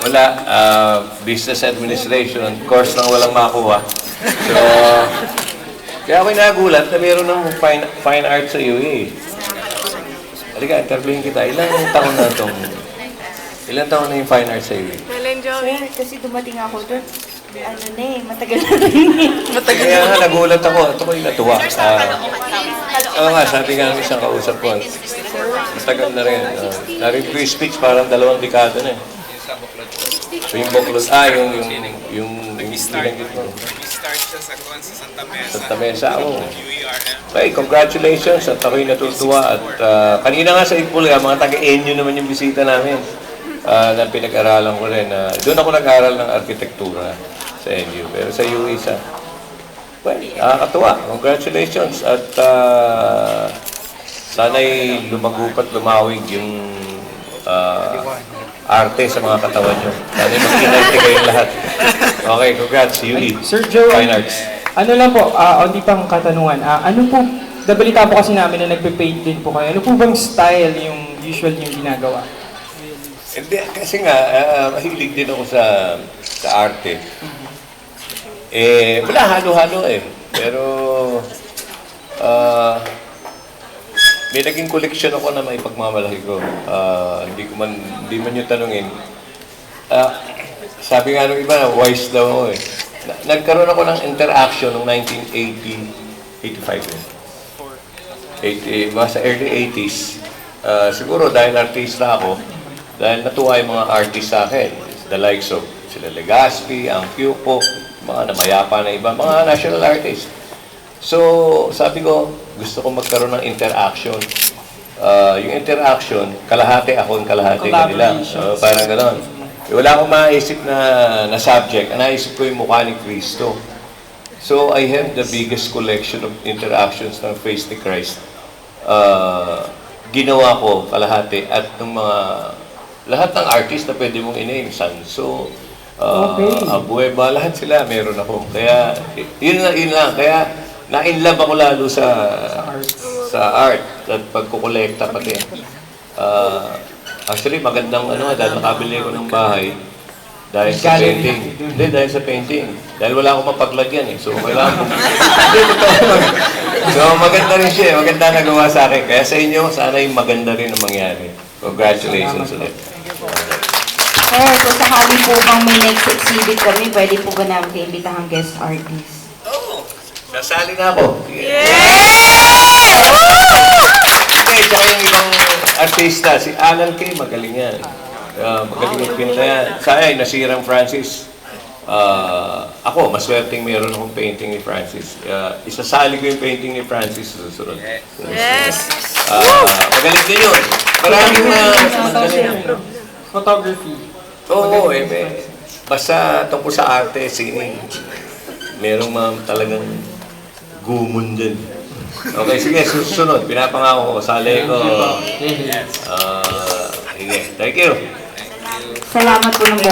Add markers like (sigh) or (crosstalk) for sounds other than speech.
Wala. ah, business administration. Course lang walang makuha. So, kaya ako'y nagulat na meron ng fine, fine art sa UAE. Halika, interviewin kita. Ilang taon na itong... Ilang taon na yung fine art sa UAE? Helen Joey. Sir, kasi dumating ako doon. Ano na eh, matagal na rin eh. (laughs) Kaya nga, nagulat ako. Ito ko'y natuwa. Ah, Oo nga, sabi nga ng isang kausap ko, matagal na rin. Uh, narin ko yung speech, parang dalawang dekada na eh. So yung buklod, ah, yung, yung, yung, yung, yung binanggit mo. Start siya sa Kwan sa Santa Mesa. Santa Mesa, oo. UERM. Okay, congratulations at ako'y natutuwa. At ah, kanina nga sa Ipul, mga taga-Enyo naman yung bisita namin ah, na pinag-aralan ko rin. na doon ako nag-aral ng arkitektura sa NU. Pero sa UE, sa... Well, nakakatuwa. Congratulations. At ah, sana'y lumagupat, lumawig yung ah, arte sa mga katawan nyo. Sana'y mag-inarte kayong (laughs) lahat. Okay, congrats, UE. Sir Joe, Fine Arts. ano lang po, ah, only pang katanungan. Ah, ano po, nabalita po kasi namin na nagpe-paint din po kayo. Ano po bang style yung usual yung ginagawa? Hindi, kasi nga, ah, mahilig din ako sa sa arte. Eh, wala, halo-halo eh. Pero, ah, may naging collection ako na may pagmamalaki ko. Ah, hindi ko man, hindi man yung tanungin. Ah, sabi nga nung iba, wise daw ako eh. Na- nagkaroon ako ng interaction noong 1980, 85 eh. 80, mga sa early 80s, ah, siguro dahil artista ako, dahil natuwa yung mga artist sa akin, the likes of sila Legaspi, ang Kyupo, mga namayapa na iba, mga national artists. So, sabi ko, gusto ko magkaroon ng interaction. Ah, yung interaction, kalahati ako, yung kalahati kanila. Ah, parang gano'n. Eh, wala akong maisip na, na subject. Naisip ko yung mukha ni Cristo. So, I have the biggest collection of interactions ng face ni Christ. Uh, ginawa ko kalahati at ng mga lahat ng artist na pwede mong i-name, Sanso, uh, Okay. Abueva, lahat sila meron ako. Kaya, yun lang, yun lang. Kaya, na-inlove ako lalo sa sa art at pagkukolekta pati. Uh, actually, magandang ano, dahil nakabili ko ng bahay, dahil sa painting. Hindi, dahil sa painting. Dahil wala akong mapaglagyan eh. So, kailangan ko. (laughs) Hindi, totoo. so, maganda rin siya. eh. Maganda nagawa sa akin. Kaya sa inyo, sana yung maganda rin ang mangyari. Congratulations ulit. Sir, kung sakali po bang may next exhibit kami, pwede po ba namin kayo imbitahang guest artist? Oo. Nasali na ako. Hindi, tsaka yung ibang artista, si Alan Kay, magaling yan. Ah, magaling yung pinta yan. Sayang, nasirang Francis. Ah, ako, maswerteng meron akong painting ni Francis. Ah, isasali ko yung painting ni Francis sa susunod. Yes. Ah, magaling din yun. Maraming na magaling. Photography. Oo, eh, may, basta tungkol sa arte, sining. Merong mga talagang gumon din. Okay, sige, susunod. Pinapangako ko, sali ko. Ah, sige, thank you. Salamat po ng